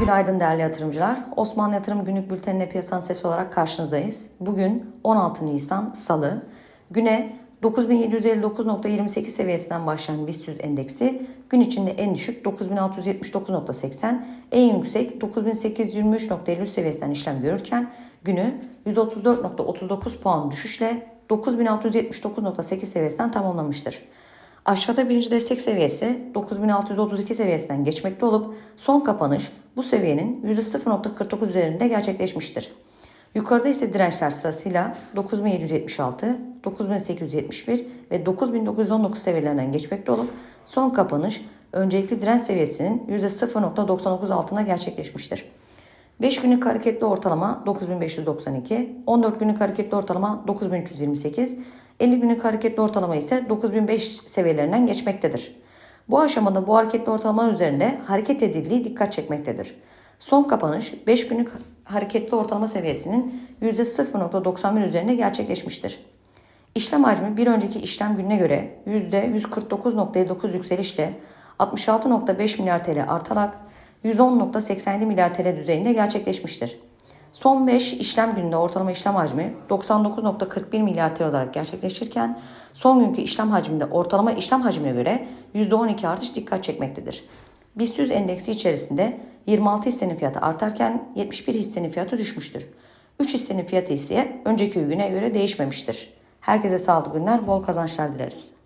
Günaydın değerli yatırımcılar. Osmanlı Yatırım Günlük Bülteni'ne piyasanın sesi olarak karşınızdayız. Bugün 16 Nisan Salı. Güne 9759.28 seviyesinden başlayan BIST 100 endeksi gün içinde en düşük 9679.80, en yüksek 9823.53 seviyesinden işlem görürken günü 134.39 puan düşüşle 9679.8 seviyesinden tamamlamıştır. Aşağıda birinci destek seviyesi 9632 seviyesinden geçmekte olup son kapanış bu seviyenin %0.49 üzerinde gerçekleşmiştir. Yukarıda ise dirençler sırasıyla 9776, 9871 ve 9919 seviyelerinden geçmekte olup son kapanış öncelikli direnç seviyesinin %0.99 altına gerçekleşmiştir. 5 günlük hareketli ortalama 9592, 14 günlük hareketli ortalama 9328, 50 günlük hareketli ortalama ise 9005 seviyelerinden geçmektedir. Bu aşamada bu hareketli ortalamanın üzerinde hareket edildiği dikkat çekmektedir. Son kapanış 5 günlük hareketli ortalama seviyesinin %0.91 üzerinde gerçekleşmiştir. İşlem hacmi bir önceki işlem gününe göre %149.9 yükselişle 66.5 milyar TL artarak 110.87 milyar TL düzeyinde gerçekleşmiştir. Son 5 işlem gününde ortalama işlem hacmi 99.41 milyar TL olarak gerçekleşirken son günkü işlem hacminde ortalama işlem hacmine göre %12 artış dikkat çekmektedir. BIST 100 endeksi içerisinde 26 hissenin fiyatı artarken 71 hissenin fiyatı düşmüştür. 3 hissenin fiyatı ise önceki güne göre değişmemiştir. Herkese sağlıklı günler, bol kazançlar dileriz.